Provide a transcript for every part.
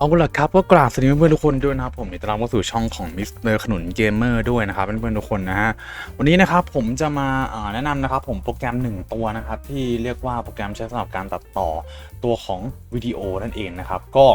เอาละครับก็กราบสวัสดีเพื่อนๆทุกคนด้วยนะครับผมยินดีต้อนรับเข้าสู่ช่องของมิสเตอร์ขนุนเกมเมอร์ด้วยนะครับเพื่อนๆทุกคนนะฮะวันนี้นะครับผมจะมาอ่าแนะนำนะครับผมโปรแกรมหนึ่งตัวนะครับที่เรียกว่าโปรแกรมใช้สำหรับการตัดต่อตัวของวิดีโอนั่นเองนะครับก็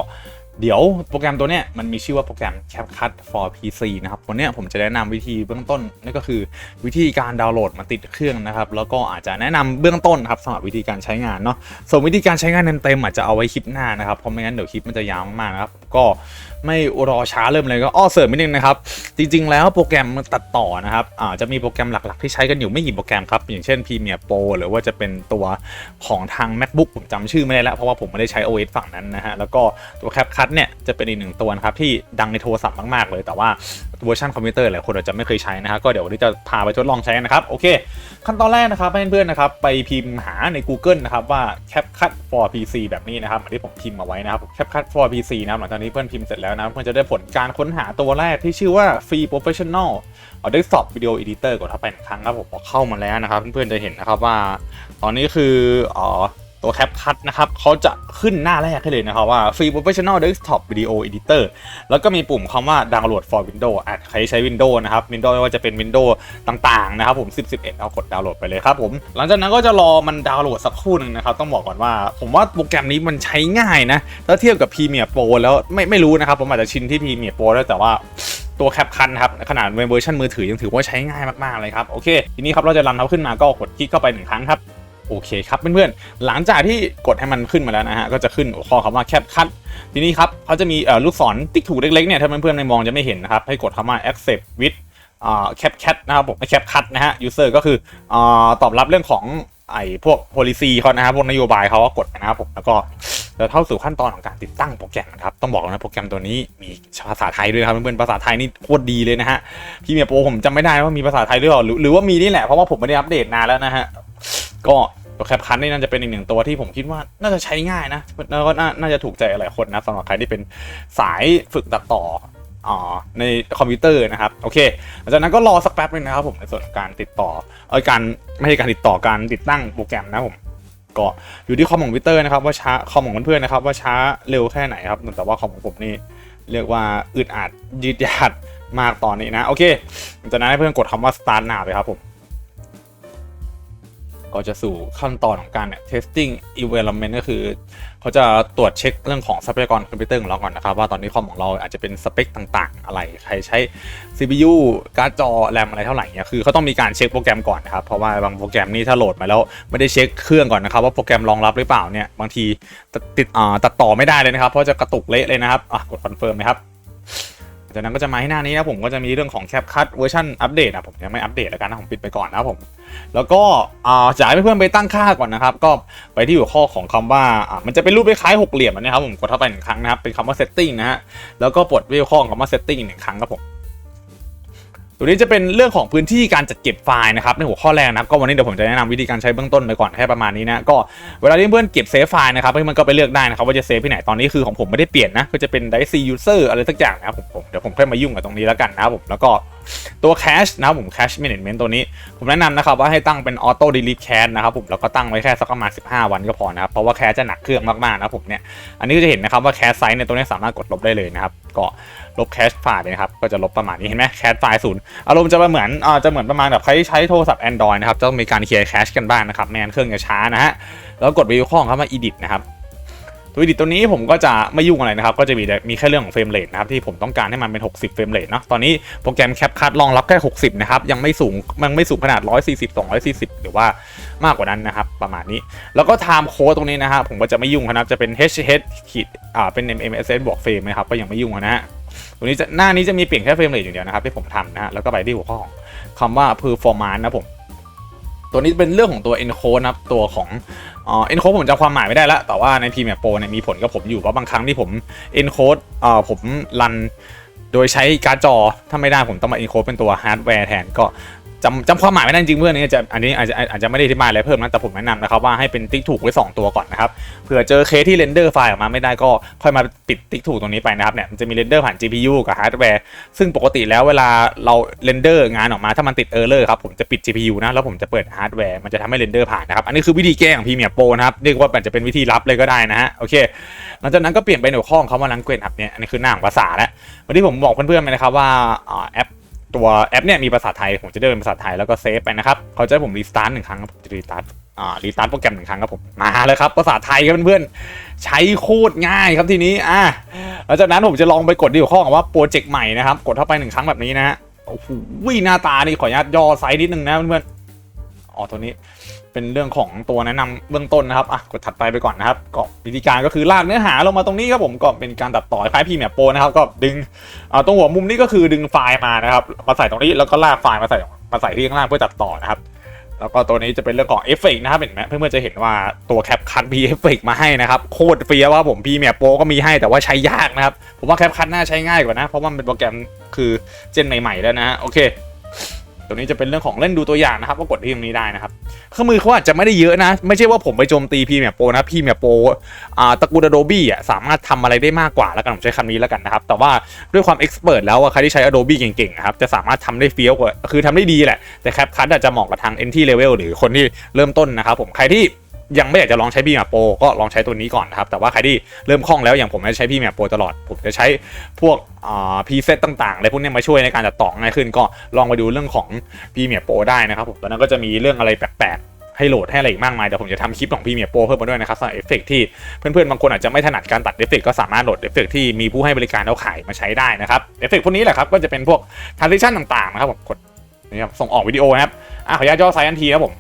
เดี๋ยวโปรแกรมตัวเนี้ยมันมีชื่อว่าโปรแกรม CapCut for PC นะครับวันนี้ผมจะแนะนำวิธีเบื้องต้นนั่นก็คือวิธีการดาวน์โหลดมาติดเครื่องนะครับ แล้วก็อาจจะแนะนำเบื้องต้นครับสำหรับวิธีการใช้งานเนาะส่วนวิธีการใช้งานเต็มๆอาจจะเอาไว้คลิปหน้านะครับเพราะไม่งั้นเดี๋ยวคลิปมันจะยาวมากๆนะครับ ก็ไม่รอช้าเริ่มเลยก็อ้อเสริมนิดนึงนะครับ จริง ๆ แล้วโปรแกรมตัดต่อนะครับอ่าจะมีโปรแกรมหลัก ๆ ที่ใช้กันอยู่ไม่กี่โปรแกรมครับ อย่างเช่น Premiere Pro หรือว่าจะเป็นตัวของทาง MacBook ผมจำชื่อไม่ได้แล้วเพราะว่าผมไม่ได้ใช้ OS ฝั่งนั้นนะฮะแล้วก็ตัว CapCut เนี่ยจะเป็นอีกหนึ่งตัวนะครับที่ดังในโทรศัพท์มากๆเลย แต่ว่าเวอร์ชันคอมพิวเตอร์หลายคนอาจจะไม่เคยใช้นะฮะก็เดี๋ยววันนี้จะพาไปทดลองใช้นะครับโอเค ขั้นตอนแรกนะครับเพื่อนๆนะครับไปพิมพ์หาใน Google นะครับว่า CapCut for PC แบบนี้นะครับเหมือนที่ผมพิมพ์มาไว้นะครับ CapCut for PC นะหลังจากนี้เพื่อนพิมพ์เสร็จแล้วนะเพื่อนจะได้ผลการค้นหาตัวแรกที่ชื่อว่า Free Professional เอาได้สอบวิดีโอเอดิเตอร์กดเข้าไปหนึ่งครั้งครับผมพอเข้ามาแล้วนะครับ เพื่อนๆจะเห็นนะครับว่า ตอนนี้คืออ๋อ ตัว CapCut นะครับเขาจะขึ้นหน้าแรกให้เลยนะครับว่า Free Professional Desktop Video Editor แล้วก็มีปุ่มคำว่า Download for Windows อาจใครใช้ Windows นะครับ Windows ไม่ว่าจะเป็น Windows ต่างๆนะครับผม10 11 เอากดดาวน์โหลดไปเลยครับผม หลังจากนั้นก็จะรอมันดาวน์โหลดสักครู่หนึ่งนะครับ ต้องบอกก่อนว่า ผมว่าโปรแกรมนี้มันใช้ง่ายนะ ถ้าเทียบกับ Premiere Pro แล้วไม่ไม่รู้นะครับ ผมอาจจะชินที่ Premiere Pro แล้วแต่ว่าตัวแคปคันครับขนาดเวอร์ชันมือถือยังถือว่าใช้ง่ายมากๆเลยครับ โอเค ทีนี้ครับเราจะรันเขาขึ้นมาก็กดคลิกเข้าไปหนึ่งครั้งครับ โอเคครับเพื่อนๆ หลังจากที่กดให้มันขึ้นมาแล้วนะฮะ ก็จะขึ้นข้อคำว่า cap cut ทีนี้ครับเขาจะมีลูกศรติ๊กถูกเล็กๆเนี่ยถ้าเพื่อนๆในมองจะไม่เห็นนะครับ ให้กดคำว่า accept with อ่า cap cut นะครับผม cap cut นะฮะ user ก็คืออตอบรับเรื่องของไอ้พวก policy เขานะครับพวกนโยบายเขาก็กดนะครับผมแล้วก็จะเข้าสู่ขั้นตอนของการติดตั้งโปรแกรมนะครับต้องบอกนะโปรแกรมตัวนี้มีภาษาไทยด้วยนะครับเพื่อนๆภาษาไทยนี่โคตรดีเลยนะฮะพี่เมียโปรผมจำไม่ได้ว่ามีภาษาไทยหรือเปล่าหรือหรือว่ามีนี่แหละเพราะว่าผมไม่ได้อัปเดตนานแล้วนะฮะ ก็แคปคันนี่น่าจะเป็นอีกหนึ่งตัวที่ผมคิดว่าน่าจะใช้ง่ายนะแล้วก็น่าจะถูกใจหลายคนนะสำหรับใครที่เป็นสายฝึกตัดต่ออ่าในคอมพิวเตอร์นะครับโอเคหลังจากนั้นก็รอสักแป๊บนึงนะครับผมในส่วนของการติดต่อเออการไม่ใช่การติดต่อการติดตั้งโปรแกรมนะผมก็อยู่ที่คอมของพิวเตอร์นะครับว่าช้าคอมของเพื่อนๆนะครับว่าช้าเร็วแค่ไหนครับแต่ว่าคอมของผมนี่เรียกว่าอึดอัดยืดยาดมากตอนนี้นะโอเคหลังจากนั้นให้เพื่อนกดคำว่า start now ไปครับผม ก็จะสู่ขั้นตอนของการเนี่ย testing environment ก็คือ เขาจะตรวจเช็คเรื่องของทรัพยากรคอมพิวเตอร์ของเราก่อนนะครับ ว่าตอนนี้คอมของเราอาจจะเป็นสเปคต่างๆ อะไร ใครใช้ CPU การ์ดจอแรมอะไรเท่าไหร่เนี่ยคือเขาต้องมีการเช็คโปรแกรมก่อนนะครับ เพราะว่าบางโปรแกรมนี่ถ้าโหลดมาแล้วไม่ได้เช็คเครื่องก่อนนะครับว่าโปรแกรมรองรับหรือเปล่าเนี่ยบางทีติดตัดต่อไม่ได้เลยนะครับเพราะจะกระตุกเละเลยนะครับอะกดคอนเฟิร์มนะครับ จากนั้นก็จะมาให้หน้านี้นะผมก็จะมีเรื่องของแคปคัตเวอร์ชันอัปเดตนะผมยังไม่อัปเดตแล้วกันนะผมปิดไปก่อนนะผม แล้วก็จ่ายให้เพื่อนไปตั้งค่าก่อนนะครับ ก็ไปที่หัวข้อของคำว่าว่ามันจะเป็นรูปคล้ายหกเหลี่ยมนะครับผมกดเข้าไปหนึ่งครั้งนะครับเป็นคำว่า setting นะฮะแล้วก็ปลดวิวข้อของคำว่า setting อีกหนึ่งครั้งครับผม ตัวนี้จะเป็นเรื่องของพื้นที่การจัดเก็บไฟล์นะครับในหัวข้อแรกนะครับก็วันนี้เดี๋ยวผมจะแนะนำวิธีการใช้เบื้องต้นไปก่อนแค่ประมาณนี้นะก็เวลาที่เพื่อนเก็บเซฟไฟล์นะครับเพื่อนก็ไปเลือกได้นะครับว่าจะเซฟที่ไหนตอนนี้คือของผมไม่ได้เปลี่ยนนะก็จะเป็น d i c e user อะไรสักอย่างนะครับผมผมเดี๋ยวผมค่อยมายุ่งกับตรงนี้แล้วกันนะครับผมแล้วก็ตัว cache นะครับผม cache management ตัวนี้ ผมแนะนำนะครับว่าให้ตั้งเป็น auto delete cache นะครับผมแล้วก็ตั้งไว้แค่สักประมาณ 15 วันก็พอนะครับ เพราะว่า cache จะหนักเครื่องมากๆนะครับผมเนี่ย อันนี้ก็จะเห็นนะครับว่า cache size ในตัวนี้สามารถกดลบได้เลยนะครับ ก็ลบ cache ไฟล์นะครับ ก็จะลบประมาณนี้เห็นไหม cache ไฟล์ศูนย์อารมณ์จะเหมือนอ่าจะเหมือนประมาณแบบใครที่ใช้โทรศัพท์ Android นะครับจะต้องมีการเคลียร์ cache กันบ้างนะครับไม่งั้นเครื่องจะช้านะฮะแล้วกดวิวข้อของคำว่า edit นะครับ ตัว edit ตัวนี้ผมก็จะไม่ยุ่งอะไรนะครับก็จะมีมีแค่เรื่องของเฟรมเรทนะครับที่ผมต้องการให้มันเป็น 60 เฟรมเรทเนาะตอนนี้โปรแกรม CapCut รองรับแค่ 60 นะครับ ยังไม่สูงมันไม่สูงขนาด 140 240 หรือว่ามากกว่านั้นนะครับ ประมาณนี้ แล้วก็ time code ตรงนี้นะครับผมก็จะไม่ยุ่งนะครับจะเป็น h h ขีดอ่าเป็น mmss บวกเฟรมนะครับก็ยังไม่ยุ่งนะฮะตัวนี้จะหน้านี้จะมีเปลี่ยนแค่เฟรมเรทอย่างเดียวนะครับที่ผมทำนะฮะแล้วก็ไปที่หัวข้อของคำว่า performance นะผม ตัวนี้เป็นเรื่องของตัว encode นะครับตัวของอ่า encode ผมจำความหมายไม่ได้แล้ว แต่ว่าในพีแมปโปรเนี่ยมีผลกับผมอยู่เพราะบางครั้งที่ผม encode อ่าผมรันโดยใช้การ์ดจอ ถ้าไม่ได้ผมต้องมา encode เป็นตัวฮาร์ดแวร์แทนก็ จำจำความหมายไม่ได้จริงเพื่อนนี่จะอันนี้อาจจะอาจจะไม่ได้อธิบายอะไรเพิ่มนะแต่ผมแนะนำนะครับว่าให้เป็นติ๊กถูกไว้ 2 ตัวก่อนนะครับเผื่อเจอเคสที่เรนเดอร์ไฟล์ออกมาไม่ได้ก็ค่อยมาปิดติ๊กถูกตรงนี้ไปนะครับเนี่ยมันจะมีเรนเดอร์ผ่าน GPU กับฮาร์ดแวร์ซึ่งปกติแล้วเวลาเราเรนเดอร์งานออกมาถ้ามันติดเออร์เลอร์ครับผมจะปิด GPU นะแล้วผมจะเปิดฮาร์ดแวร์มันจะทำให้เรนเดอร์ผ่านนะครับอันนี้คือวิธีแก้ของพีเมียโปนะครับเรียกว่ามันจะเป็นวิธีลับเลยก็ได้นะฮะโอเคหลังจากนั้นก็เปลี่ยนไปในวข้อของคำว่า language ครับเนี่ยอันนี้คือหน้าของภาษาแล้ววันที่ผมบอกเพื่อนๆไปนะครับว่าแอป ตัวแอปเนี่ยมีภาษาไทย ผมจะเดินภาษาไทยแล้วก็เซฟไปนะครับเขาจะให้ผมรีสตาร์ทหนึ่งครั้งครับผมจะรีสตาร์ทอ่ารีสตาร์ทโปรแกรมหนึ่งครั้งครับผมมาเลยครับภาษาไทยครับเพื่อนๆใช้โคตรง่ายครับทีนี้อ่าหลังจากนั้นผมจะลองไปกดที่หัวข้องว่าโปรเจกต์ใหม่นะครับกดเข้าไปหนึ่งครั้งแบบนี้นะฮะโอ้โหหน้าตานี่ขออนุญาตย่อไซส์นิดนึงนะเพื่อนๆอ๋อตัวนี้ เป็นเรื่องของตัวแนะนำเบื้องต้นนะครับอะกดถัดไปไปก่อนนะครับก็วิธีการก็คือลากเนื้อหาลงมาตรงนี้ครับผมก็เป็นการตัดต่อคล้ายพีเมียโปนะครับก็ดึงเอาตรงหัวมุมนี้ก็คือดึงไฟล์มานะครับมาใส่ตรงนี้แล้วก็ลากไฟล์มาใส่มาใส่ที่ข้างล่างเพื่อตัดต่อนะครับแล้วก็ตัวนี้จะเป็นเรื่องของเอฟเฟกนะครับเห็นไหมเพื่อนๆจะเห็นว่าตัวแคปคัทมีเอฟเฟกมาให้นะครับโคตรเฟี้ยวว่าผมพีเมียโปก็มีให้แต่ว่าใช้ยากนะครับผมว่าแคปคัทน่าใช้ง่ายกว่านะ เพราะว่ามันเป็นโปรแกรมคือเจนใหม่ๆแล้วนะโอเค ตัวนี้จะเป็นเรื่องของเล่นดูตัวอย่างนะครับก็กดที่ตรงนี้ได้นะครับเครื่องมือเขาอาจจะไม่ได้เยอะนะ ไม่ใช่ว่าผมไปโจมตีพีเมียโปนะพีเมียโปอ่าตระกูล Adobe อะสามารถทำอะไรได้มากกว่าแล้วกันผมใช้คำนี้แล้วกันนะครับ แต่ว่าด้วยความเอ็กซ์เพรสแล้วใครที่ใช้ Adobe เก่งๆครับจะสามารถทำได้เฟี้ยวกว่าคือทำได้ดีแหละแต่แคปคัทอาจจะเหมาะกับทาง entry level หรือคนที่เริ่มต้นนะครับผมใครที่ ยังไม่อยากจะลองใช้พีเมียโปรก็ลองใช้ตัวนี้ก่อนนะครับ แต่ว่าใครที่เริ่มคล่องแล้วอย่างผมจะใช้พีเมียโปรตลอด ผมจะใช้พวกพีเซตต่างๆอะไรพวกนี้มาช่วยในการตัดต่อง่ายขึ้น ก็ลองไปดูเรื่องของพรีเมียโปรได้นะครับผมตอนนั้นก็จะมีเรื่องอะไรแปลกๆให้โหลดให้อะไรอีกมากมายเดี๋ยวผมจะทำคลิปของพรีเมียโปเพิ่มมาด้วยนะครับสำหรับเอฟเฟกที่เพื่อนๆ บางคนอาจจะไม่ถนัดการตัดเอฟเฟกก็สามารถโหลดเอฟเฟกที่มีผู้ให้บริการเขาขายมาใช้ได้นะครับเอฟเฟกพวกนี้แหละครับก็จะเป็นพวก transition ต่างๆนะครับผมกดนี่ครับส่งออกวิดีโอนะครับอะขออนุญาตย่อไซส์ทันทีครับผม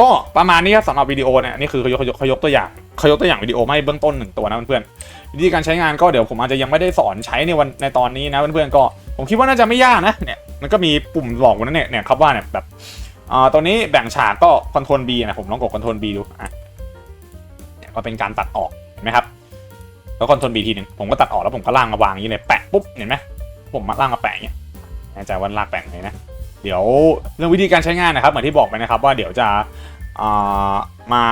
ก็ประมาณนี้ครับสำหรับวิดีโอเนี่ยนี่คือเขายกเขายกขยกตัวอย่างเขายกตัวอย่างวิดีโอไมาให้เบื้องต้นหนึ่งตัวนะเพื่อนๆวิธีการใช้งานก็เดี๋ยวผมอาจจะยังไม่ได้สอนใช้ในวันในตอนนี้นะเพื่อนๆก็ผมคิดว่าน่าจะไม่ยากนะเนี่ยมันก็มีปุ่มบอกอยู่นั่นเนี่ยเนี่ยครับว่าเนี่ยแบบอ่าตัวนี้แบ่งฉากก็คอนโทรล B นะผมลองกดคอนโทรล B ดูอะเนี่ยก็เป็นการตัดออกเห็นไหมครับแล้วคอนโทรล B ทีหนึ่งผมก็ตัดออกแล้วผมก็ล่างมาวางอย่างนี้เลยแปะปุ๊บเห็นไหมผมมาล่างมาแปะอย่างเงี้ยแน่ใจว่าลากแปะเลยนะ เดี๋ยวเรื่องวิธีการใช้งานนะครับ เหมือนที่บอกไปนะครับว่าเดี๋ยวจะามา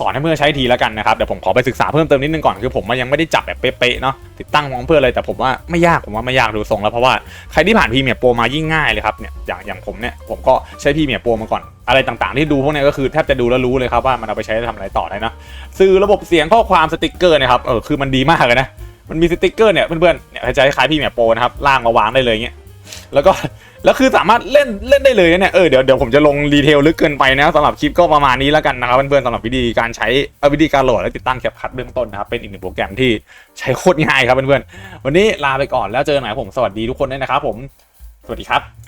สอนให้เพื่อนใช้ทีแล้วกันนะครับเดี๋ยวผมขอไปศึกษาเพิ่มเติมนิดนึงก่อนคือผมยังไม่ได้จับแบบเป๊ะๆเนาะติดตั้งของเพื่อนเลยแต่ผมว่าไม่ยากผมว่าไม่ยากดูทรงแล้วเพราะว่าใครที่ผ่านพีเมียโปรมายิ่งง่ายเลยครับเนี่ยอย่างอย่างผมเนี่ยผมก็ใช้พีเมียโปรมาก่อนอะไรต่างๆ ที่ดูพวกนี้ก็คือแทบจะดูแล้วรู้เลยครับว่ามันเอาไปใช้ทำอะไรต่อได้นะสื่อระบบเสียงข้อความสติกเกอร์นะครับเออคือมันดีมากเลยนะมันมีสติกเกอร์เนี่ยเพื่อนๆเนี่ยใช้คล้ายพีเมียโปรนะครับล่างมาวางได้เลยเงี้ยแล้วก็ แล้วคือสามารถเล่นเล่นได้เลยนะเนี่ยเออเดี๋ยวเดี๋ยวผมจะลงดีเทลลึกเกินไปนะสำหรับคลิปก็ประมาณนี้แล้วกันนะครับเพื่อนๆสำหรับวิธีการใช้เออวิธีการโหลดและติดตั้งแคปคัดเบื้องต้นนะครับเป็นอีกหนึ่งโปรแกรมที่ใช้โคตรง่ายครับเพื่อนๆวันนี้ลาไปก่อนแล้วเจอกันใหม่ผมสวัสดีทุกคนด้วยนะครับผมสวัสดีครับ